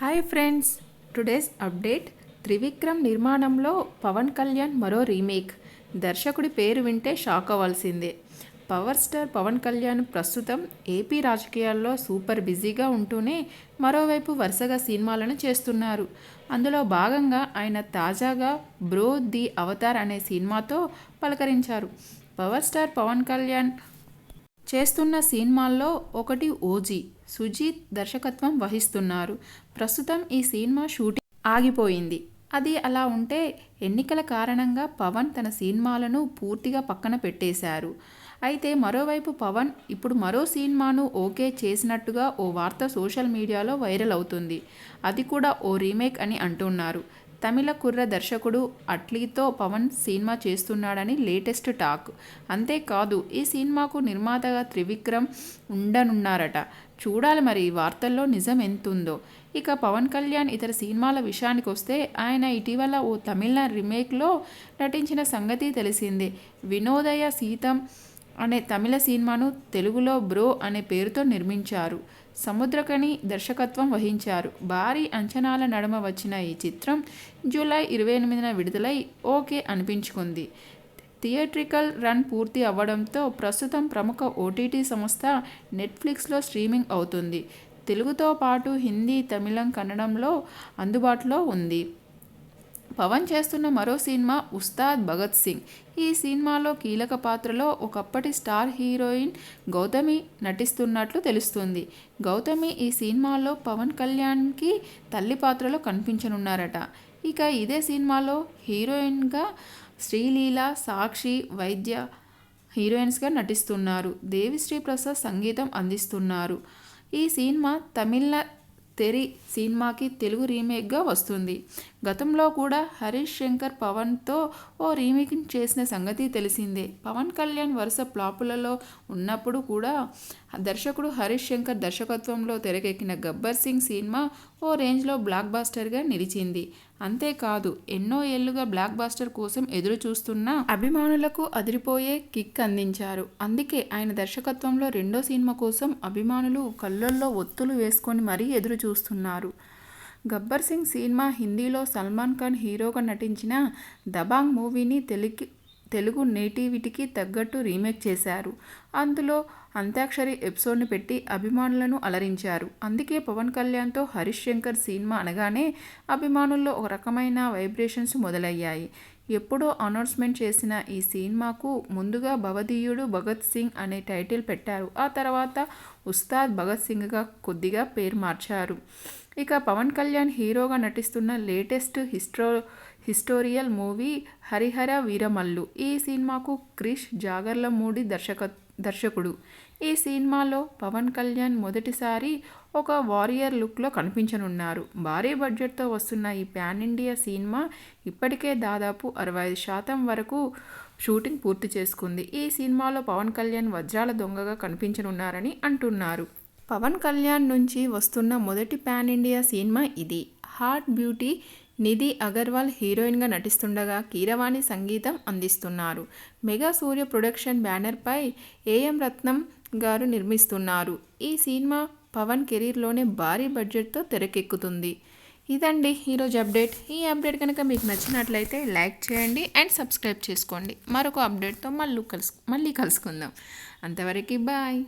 Hi friends today's update Trivikram నిర్మాణంలో పవన్ కళ్యాణ్ మరో remake దర్శకుడి పేరు వింటే షాక్ అవ్వాల్సిందే. పవర్ స్టార్ పవన్ కళ్యాణ్ ప్రస్తుతం ఏపీ రాజకీయాల్లో సూపర్ బిజీగా ఉంటూనే మరోవైపు వరుసగా సినిమాలను చేస్తున్నారు. అందులో భాగంగా ఆయన తాజాగా బ్రో ది అవతార్ అనే సినిమాతో పలకరించారు. పవర్ స్టార్ పవన్ కళ్యాణ్ చేస్తున్న సినిమాల్లో ఒకటి ఓజీ సుజీత్ దర్శకత్వం వహిస్తున్నారు. ప్రస్తుతం ఈ సినిమా షూటింగ్ ఆగిపోయింది. అది అలా ఉంటే ఎన్నికల కారణంగా పవన్ తన సినిమాలను పూర్తిగా పక్కన పెట్టేశారు. అయితే మరోవైపు పవన్ ఇప్పుడు మరో సినిమాను ఓకే చేసినట్టుగా ఓ వార్త సోషల్ మీడియాలో వైరల్ అవుతుంది. అది కూడా ఓ రీమేక్ అని అంటున్నారు. తమిళ కుర్ర దర్శకుడు అట్లీతో పవన్ సినిమా చేస్తున్నాడని లేటెస్ట్ టాక్. అంతేకాదు ఈ సినిమాకు నిర్మాతగా త్రివిక్రమ్ ఉండనున్నారట. చూడాలి మరి ఈ వార్తల్లో నిజం ఎంతుందో. ఇక పవన్ కళ్యాణ్ ఇతర సినిమాల విషయానికి వస్తే ఆయన ఇటీవల ఓ తమిళ రీమేక్లో నటించిన సంగతి తెలిసిందే. వినోదయ సీతం అనే తమిళ సినిమాను తెలుగులో బ్రో అనే పేరుతో నిర్మించారు. సముద్రకని దర్శకత్వం వహించారు. భారీ అంచనాల నడుమ వచ్చిన ఈ చిత్రం జూలై ఇరవై ఎనిమిదిన విడుదలై ఓకే అనిపించుకుంది. థియేట్రికల్ రన్ పూర్తి అవ్వడంతో ప్రస్తుతం ప్రముఖ ఓటీటీ సంస్థ నెట్ఫ్లిక్స్లో స్ట్రీమింగ్ అవుతుంది. తెలుగుతో పాటు హిందీ తమిళం కన్నడంలో అందుబాటులో ఉంది. పవన్ చేస్తున్న మరో సినిమా ఉస్తాద్ భగత్ సింగ్. ఈ సినిమాలో కీలక పాత్రలో ఒకప్పటి స్టార్ హీరోయిన్ గౌతమి నటిస్తున్నట్లు తెలుస్తుంది. గౌతమి ఈ సినిమాలో పవన్ కళ్యాణ్కి తల్లి పాత్రలో కనిపించనున్నారట. ఇక ఇదే సినిమాలో హీరోయిన్గా శ్రీలీల సాక్షి వైద్య హీరోయిన్స్గా నటిస్తున్నారు. దేవిశ్రీ ప్రసాద్ సంగీతం అందిస్తున్నారు. ఈ సినిమా తమిళ తెరి సినిమాకి తెలుగు రీమేక్గా వస్తుంది. గతంలో కూడా హరీష్ శంకర్ పవన్తో ఓ రీమేక్ చేసిన సంగతి తెలిసిందే. పవన్ కళ్యాణ్ వరుస ఫ్లాపులలో ఉన్నప్పుడు కూడా దర్శకుడు హరీష్ శంకర్ దర్శకత్వంలో తెరకెక్కిన గబ్బర్ సింగ్ సినిమా ఓ రేంజ్లో బ్లాక్ బాస్టర్గా నిలిచింది. అంతేకాదు ఎన్నో ఏళ్ళుగా బ్లాక్ బాస్టర్ కోసం ఎదురు చూస్తున్న అభిమానులకు అదిరిపోయే కిక్ అందించారు. అందుకే ఆయన దర్శకత్వంలో రెండో సినిమా కోసం అభిమానులు కళ్ళల్లో ఒత్తులు వేసుకొని మరీ ఎదురు చూస్తున్నారు గబ్బర్ సింగ్ సినిమా హిందీలో సల్మాన్ ఖాన్ హీరోగా నటించిన దబాంగ్ మూవీని తెలుగు తెలుగు నేటివిటీకి తగ్గట్టు రీమేక్ చేశారు. అందులో అంత్యాక్షరి ఎపిసోడ్ని పెట్టి అభిమానులను అలరించారు. అందుకే పవన్ కళ్యాణ్తో హరీష్ శంకర్ సినిమా అనగానే అభిమానుల్లో ఒక రకమైన వైబ్రేషన్స్ మొదలయ్యాయి. ఎప్పుడో అనౌన్స్మెంట్ చేసిన ఈ సినిమాకు ముందుగా భవదీయుడు భగత్ సింగ్ అనే టైటిల్ పెట్టారు. ఆ తర్వాత ఉస్తాద్ భగత్ సింగ్గా కొద్దిగా పేరు మార్చారు. ఇక పవన్ కళ్యాణ్ హీరోగా నటిస్తున్న latest histo historial movie Harihara Veeramallu. ఈ సినిమాకు క్రిష్ జాగర్లమూడి దర్శక దర్శకుడు. ఈ సినిమాలో పవన్ కళ్యాణ్ మొదటిసారి ఒక వారియర్ లుక్లో కనిపించనున్నారు. భారీ బడ్జెట్తో వస్తున్న ఈ ప్యాన్ ఇండియా సినిమా ఇప్పటికే దాదాపు అరవై ఐదు శాతం వరకు షూటింగ్ పూర్తి చేసుకుంది. ఈ సినిమాలో పవన్ కళ్యాణ్ వజ్రాల దొంగగా కనిపించనున్నారని అంటున్నారు. పవన్ కళ్యాణ్ నుంచి వస్తున్న మొదటి ప్యాన్ ఇండియా సినిమా ఇది. హార్ట్ బ్యూటీ నిధి అగర్వాల్ హీరోయిన్గా నటిస్తుండగా కీరవాణి సంగీతం అందిస్తున్నారు. మెగా సూర్య ప్రొడక్షన్ బ్యానర్పై ఏఎం రత్నం గారు నిర్మిస్తున్నారు. ఈ సినిమా పవన్ కెరీర్లోనే భారీ బడ్జెట్తో తెరకెక్కుతుంది. ఇదండి ఈరోజు అప్డేట్. ఈ అప్డేట్ కనుక మీకు నచ్చినట్లయితే లైక్ చేయండి అండ్ సబ్స్క్రైబ్ చేసుకోండి. మరొక అప్డేట్తో మళ్ళీ కలుసు మళ్ళీ కలుసుకుందాం. అంతవరకు బాయ్.